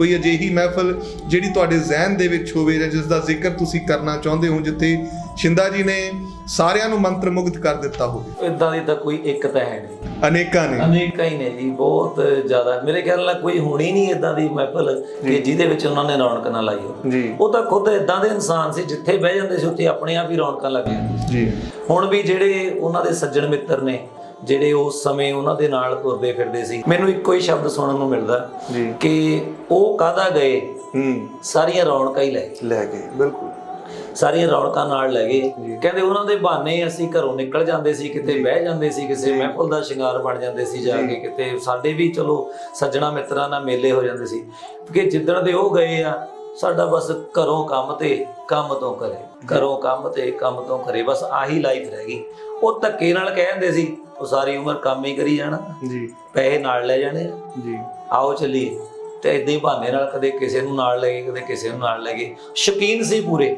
ਕੋਈ ਅਜਿਹੀ ਮਹਿਫਲ ਜਿਹੜੀ ਤੁਹਾਡੇ ਜ਼ਿਹਨ ਦੇ ਵਿੱਚ ਹੋਵੇ ਜਾਂ ਜਿਸ ਦਾ ਜ਼ਿਕਰ ਤੁਸੀਂ ਕਰਨਾ ਚਾਹੁੰਦੇ ਹੋ ਜਿੱਥੇ ਸ਼ਿੰਦਾ ਜੀ ਨੇ ਸਾਰਿਆਂ ਨੂੰ ਮੰਤਰ ਮੁਗਧ ਕਰ ਦਿੱਤਾ ਹੋਵੇ। ਇਦਾਂ ਦੀ ਤਾਂ ਕੋਈ ਇੱਕ ਤਾਂ ਹੈ ਨਹੀਂ। ਅਨੇਕਾਂ ਨੇ। ਅਨੇਕਾਂ ਹੀ ਨੇ ਜੀ ਬਹੁਤ ਜ਼ਿਆਦਾ। ਮੇਰੇ ਖਿਆਲ ਨਾਲ ਕੋਈ ਹੋਣੀ ਨਹੀਂ ਇਦਾਂ ਦੀ ਮਹਿਫਲ ਕਿ ਜਿਹਦੇ ਵਿੱਚ ਉਹਨਾਂ ਨੇ ਰੌਣਕ ਨਾ ਲਾਈ ਹੋਵੇ। ਜੀ। ਉਹ ਤਾਂ ਖੁਦ ਇਦਾਂ ਦੇ ਇਨਸਾਨ ਸੀ ਜਿੱਥੇ ਬਹਿ ਜਾਂਦੇ ਸੀ ਉੱਥੇ ਆਪਣੇ ਆਪ ਹੀ ਰੌਣਕਾਂ ਲੱਗ ਜਾਂਦੀਆਂ ਜੀ। ਹੁਣ ਵੀ ਜਿਹੜੇ ਉਹਨਾਂ ਦੇ ਸੱਜਣ ਮਿੱਤਰ ਨੇ ਜਿਹੜੇ ਉਸ ਸਮੇਂ ਉਹਨਾਂ ਦੇ ਨਾਲ ਤੁਰਦੇ ਫਿਰਦੇ ਸੀ। ਮੈਨੂੰ ਇੱਕੋ ਹੀ ਸ਼ਬਦ ਸੁਣਨ ਨੂੰ ਮਿਲਦਾ ਕਿ ਉਹ ਕਾਹਦਾ ਗਏ? ਹੂੰ। ਸਾਰੀਆਂ ਰੌਣਕਾਂ ਹੀ ਲੈ ਲੈ ਗਏ ਬਿਲਕੁਲ। ਸਾਰੀਆਂ ਰੌਣਕਾਂ ਨਾਲ ਲੈ ਗਏ। ਕਹਿੰਦੇ ਉਹਨਾਂ ਦੇ ਬਹਾਨੇ ਅਸੀਂ ਘਰੋਂ ਨਿਕਲ ਜਾਂਦੇ ਸੀ ਕਿਤੇ ਬਹਿ ਜਾਂਦੇ ਸੀ ਕਿਸੇ ਮਹਿਫਲ ਦਾ ਸ਼ਿੰਗਾਰ ਬਣ ਜਾਂਦੇ ਸੀ ਜਾ ਕੇ ਕਿਤੇ ਸਾਡੇ ਵੀ ਚਲੋ ਸੱਜਣਾ ਮਿੱਤਰਾਂ ਨਾਲ ਮੇਲੇ ਹੋ ਜਾਂਦੇ ਸੀ। ਕਿ ਜਿੱਦਣ ਦੇ ਉਹ ਗਏ ਆ ਸਾਡਾ ਬਸ ਘਰੋਂ ਕੰਮ ਤੇ ਕੰਮ ਤੋਂ ਕਰੇ ਘਰੋਂ ਕੰਮ ਤੇ ਕੰਮ ਤੋਂ ਕਰੇ ਬਸ ਆਹੀ ਲਾਈਫ ਰਹਿ ਗਈ। ਉਹ ਧੱਕੇ ਨਾਲ ਕਹਿ ਦਿੰਦੇ ਸੀ ਉਹ ਸਾਰੀ ਉਮਰ ਕੰਮ ਹੀ ਕਰੀ ਜਾਣਾ। ਜੀ। ਪੈਸੇ ਨਾਲ ਲੈ ਜਾਣੇ ਜੀ। ਆਓ ਚੱਲੀਏ। ਤੇ ਇਦਾਂ ਹੀ ਬਹਾਨੇ ਨਾਲ ਕਦੇ ਕਿਸੇ ਨੂੰ ਨਾਲ ਲੈ ਗਏ ਕਦੇ ਕਿਸੇ ਨੂੰ ਨਾਲ ਲੈ ਗਏ। ਸ਼ੌਕੀਨ ਸੀ ਪੂਰੇ।